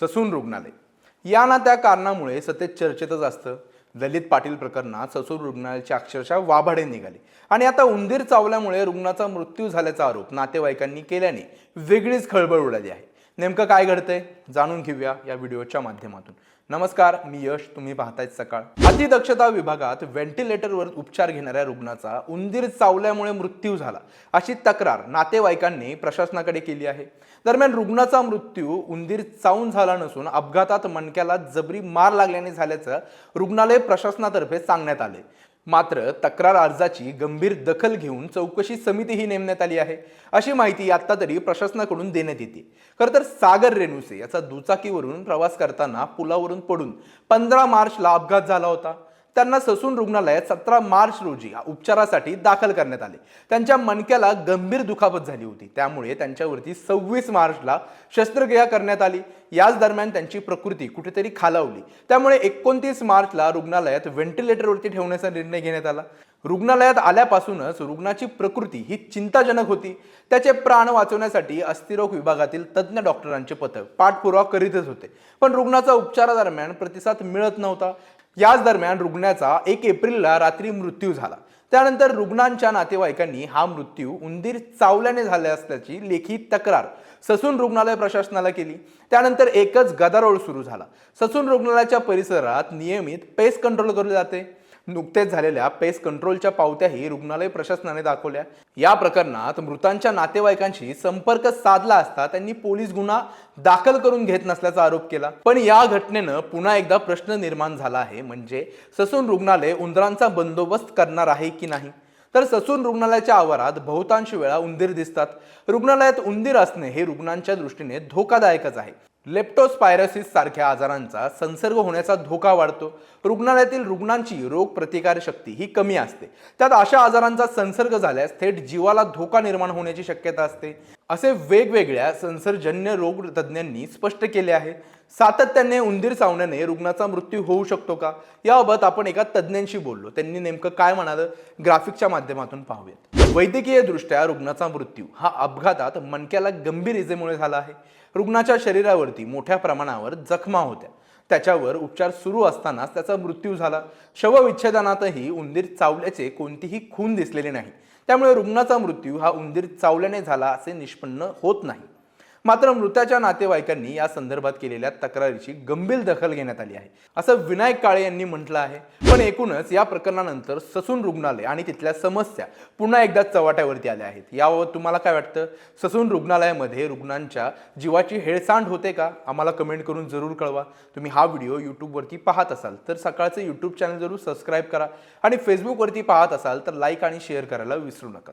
Sassoon रुग्णालय. या ना त्या कारणामुळे सतत चर्चेतच असतं. ललित पाटील प्रकरणात ससून रुग्णालयाचे अक्षरशः वाभाडे निघाली. आणि आता उंदीर चावल्यामुळे रुग्णाचा मृत्यू झाल्याचा आरोप नातेवाईकांनी केल्याने वेगळीच खळबळ उडाली आहे. नेमकं काय घडतंय जाणून घेऊया या व्हिडिओच्या माध्यमातून. नमस्कार मी यश तुम्ही पाहतायत सकाळ. अतिदक्षता विभागात व्हेंटिलेटरवर उपचार घेणाऱ्या रुग्णाचा उंदीर चावल्यामुळे मृत्यू झाला अशी तक्रार नातेवाईकांनी प्रशासनाकडे केली आहे. दरम्यान रुग्णाचा मृत्यू उंदीर चावून झाला नसून अपघातात मणक्याला जबरी मार लागल्याने झाल्याचं रुग्णालय प्रशासनातर्फे सांगण्यात आले. मात्र तक्रार अर्जाची गंभीर दखल घेऊन चौकशी समितीही नेमण्यात आली आहे. अशी माहिती आत्ता तरी प्रशासनाकडून देण्यात येते. खरं तर सागर रेणुसे याचा दुचाकीवरून प्रवास करताना पुलावरून पडून पंधरा मार्चला अपघात झाला होता. त्यांना ससून रुग्णालयात सतरा मार्च रोजी उपचारासाठी दाखल करण्यात आले. त्यांच्या मणक्याला गंभीर दुखापत झाली होती. त्यामुळे त्यांच्यावरती सव्वीस मार्चला शस्त्रक्रिया करण्यात आली. याच दरम्यान त्यांची प्रकृती कुठेतरी खालावली. त्यामुळे एकोणतीस मार्चला रुग्णालयात व्हेंटिलेटरवरती ठेवण्याचा निर्णय घेण्यात आला. रुग्णालयात आल्यापासूनच रुग्णाची प्रकृती ही चिंताजनक होती. त्याचे प्राण वाचवण्यासाठी अस्थिरोग विभागातील तज्ज्ञ डॉक्टरांचे पथक पाठपुरावा करीतच होते. पण रुग्णाचा उपचारादरम्यान प्रतिसाद मिळत नव्हता. याच दरम्यान रुग्णाचा एक एप्रिलला रात्री मृत्यू झाला. त्यानंतर रुग्णांच्या नातेवाईकांनी हा मृत्यू उंदीर चावल्याने झाला असल्याची लेखी तक्रार ससून रुग्णालय प्रशासनाला केली. त्यानंतर एकच गदारोळ सुरू झाला. ससून रुग्णालयाच्या परिसरात नियमित पेस्ट कंट्रोल केले जाते. नुकतेच झालेल्या पेस कंट्रोलच्या पावत्याही रुग्णालय प्रशासनाने दाखवल्या. या प्रकरणात मृतांच्या नातेवाईकांशी संपर्क साधला असता त्यांनी पोलीस गुन्हा दाखल करून घेत नसल्याचा आरोप केला. पण या घटनेनं पुन्हा एकदा प्रश्न निर्माण झाला आहे म्हणजे ससून रुग्णालय उंदरांचा बंदोबस्त करणार आहे की नाही? तर ससून रुग्णालयाच्या आवारात बहुतांश वेळा उंदीर दिसतात. रुग्णालयात उंदीर असणे हे रुग्णांच्या दृष्टीने धोकादायकच आहे. लेप्टोस्पायरोसिस सारख्या आजारांचा संसर्ग होण्याचा धोका वाढतो. रुग्णालयातील रुग्णांची रोग प्रतिकार शक्ती ही कमी असते. त्यात अशा आजारांचा संसर्ग झाल्यास थेट जीवाला धोका निर्माण होण्याची शक्यता असते. असे वेगवेगळ्या संसर्जन्य रोग तज्ज्ञांनी स्पष्ट केले आहे. सातत्याने उंदीर चावण्याने रुग्णाचा मृत्यू होऊ शकतो का? याबाबत आपण एका तज्ज्ञांशी बोललो. त्यांनी नेमकं काय म्हणालं? ग्राफिकच्या माध्यमातून पाहूयात. वैद्यकीय दृष्ट्या रुग्णाचा मृत्यू हा अपघातात मणक्याला गंभीर इजेमुळे झाला आहे. रुग्णाच्या शरीरावरती मोठ्या प्रमाणावर जखमा होत्या. त्याच्यावर उपचार सुरू असतानाच त्याचा मृत्यू झाला. शवविच्छेदनातही उंदीर चावल्याचे कोणतीही खून दिसलेले नाही. त्यामुळे रुग्णाचा मृत्यू हा उंदीर चावल्याने झाला असे निष्पन्न होत नाही. मात्र मृताच्या नातेवाईकांनी या संदर्भात केलेल्या तक्रारीची गंभीर दखल घेण्यात आली आहे. असं विनायक काळे यांनी म्हटलं आहे. पण एकूणच या प्रकरणानंतर ससून रुग्णालय आणि तिथल्या समस्या पुन्हा एकदा चव्हाट्यावरती आल्या आहेत. याबाबत तुम्हाला काय वाटतं? ससून रुग्णालयामध्ये रुग्णांच्या जीवाची हेळसांड होते का? आम्हाला कमेंट करून जरूर कळवा. तुम्ही हा व्हिडिओ यूट्यूबवरती पाहत असाल तर सकाळचं यूट्यूब चॅनल जरूर सबस्क्राईब करा आणि फेसबुकवरती पाहत असाल तर लाईक आणि शेअर करायला विसरू नका.